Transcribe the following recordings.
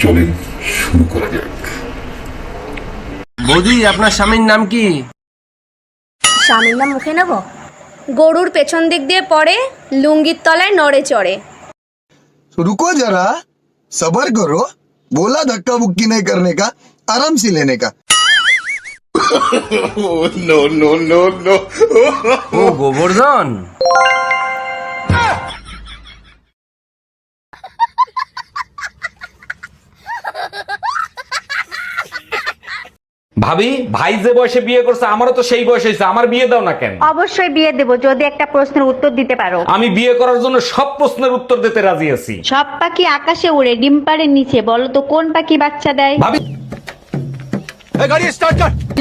চলেন শুরু করা যাক বৌদি আপনার স্বামীর নাম কি স্বামীর নাম মুখে নেব গরুর পেছন দিক দিয়ে পড়ে লুঙ্গির তলায় নড়ে চড়ে तो रुको जरा सबर करो बोला धक्का मुक्की नहीं करने का आराम से लेने का ও গোবর্ধন ভাবি ভাই যে বয়সে বিয়ে করছে আমারও তো সেই বয়স হয়েছে আমার বিয়ে দাও না কেন? অবশ্যই বিয়ে দেব যদি একটা প্রশ্নের উত্তর দিতে পারো। আমি বিয়ে করার জন্য সব প্রশ্নের উত্তর দিতে রাজি আছি। সব পাখি আকাশে উড়ে ডিম পাড়ের নিচে বলো তো কোন পাখি বাচ্চা দেয়? ভাবি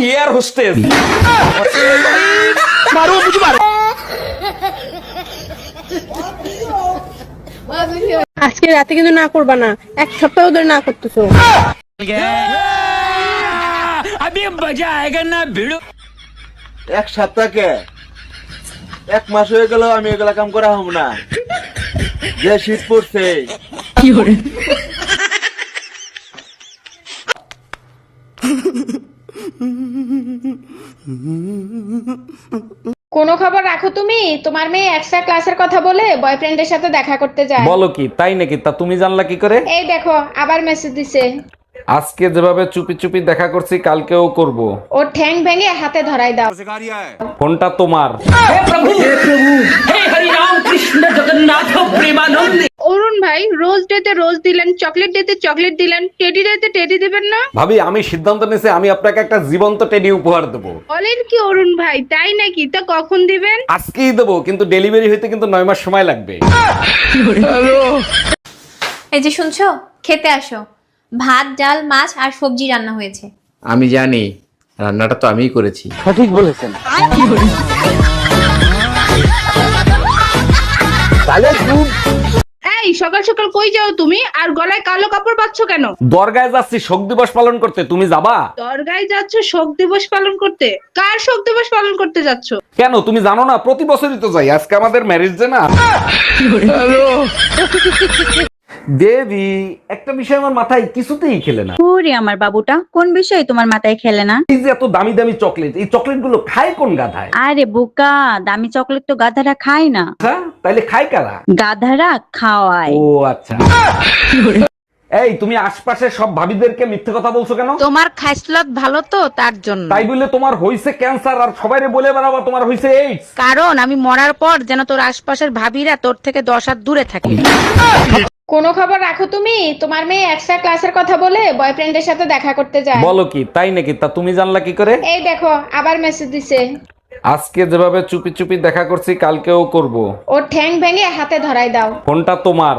এয়ার হোস্টেস আজকে রাতে কিন্তু না করবা না এক সপ্তাহ ধরে না করতেছো। এক সপ্তাহকে এক মাস হয়ে গেল আমি এগুলা কাম করা হব না যে শীত পড়ছে কোনো খবর রাখো তুমি? তোমার মেয়ে এক্সট্রা ক্লাসের কথা বলে বয়ফ্রেন্ডের সাথে দেখা করতে যায়। বলো কি তাই নাকি? তা তুমি জানলা কি করে? এই দেখো আবার মেসেজ দিছে। আজকে যেভাবে চুপি চুপি দেখা করছি কালকেও করব। ও ঠ্যাং ভেঙে হাতে ধরাই দাও। ফোনটা তোমার। হে প্রভু হে প্রভু হে হরি রাম কৃষ্ণ জগন্নাথ প্রেমানন্দ। অরুণ ভাই রোজ ডেতে রোজ দিলেন চকলেট ডেতে চকলেট দিলেন টেডি ডেতে টেডি দিবেন না? ভাবি আমি সিদ্ধান্ত নিয়েছি আমি আপনাকে একটা জীবন্ত টেডি উপহার দেবো। বলেন কি অরুণ ভাই তাই নাকি? তা কখন দিবেন? আজকেই দেবো কিন্তু ডেলিভারি হইতে কিন্তু নয় মাস সময় লাগবে। এই যে শুনছো খেতে আসো। ভাত ডাল মাছ আর সবজি রান্না হয়েছে। আমি জানি রান্নাটা তো আমিই করেছি। এই সকাল সকাল কই যাও তুমি? আর গলায় কালো কাপড় পাচ্ছ কেন? দরগায় যাচ্ছি শোক দিবস পালন করতে। তুমি যাবা? দরগায় যাচ্ছ শোক দিবস পালন করতে? কার শোক দিবস পালন করতে যাচ্ছ? কেন? তুমি জানো না প্রতি বছরই তো যাই। আজকে আমাদের ম্যারেজ ডে না। দেবী একটা বিষয় আমার মাথায় কিছুতেই খেলে না। ওরে আমার বাবুটা কোন বিষয় তোমার মাথায় খেলে না? এই যে এত দামি দামি চকলেট এই চকলেটগুলো খায় কোন গাধায়? আরে বোকা দামি চকলেট তো গাধারা খায় না। আচ্ছা তাইলে খায় কারা? গাধারা খাওয়ায়। ও আচ্ছা। এই তুমি আশপাশে সব ভাবিদেরকে মিথ্যে কথা বলছো কেন? তোমার খাইসলত ভালো তো তার জন্য। তাই বললে তোমার হইছে ক্যান্সার আর সবাইরে বলে বেড়াবা তোমার হইছে এইডস কারণ আমি মরার পর যেন তোর আশপাশের ভাবিরা তোর থেকে দশ হাত দূরে থাকে। কোনো খবর রাখো তুমি? তোমার মেয়ে এক্সট্রা ক্লাসের কথা বলে বয়ফ্রেন্ডের সাথে দেখা করতে যায়। বলো কি তাই নাকি? তা তুমি জানলা কি করে? এই দেখো আবার মেসেজ দিছে। আজকে যেভাবে চুপি চুপি দেখা করছি কালকেও করব। ও ঠ্যাং ভেঙে হাতে ধরাই দাও। ফোনটা তোমার।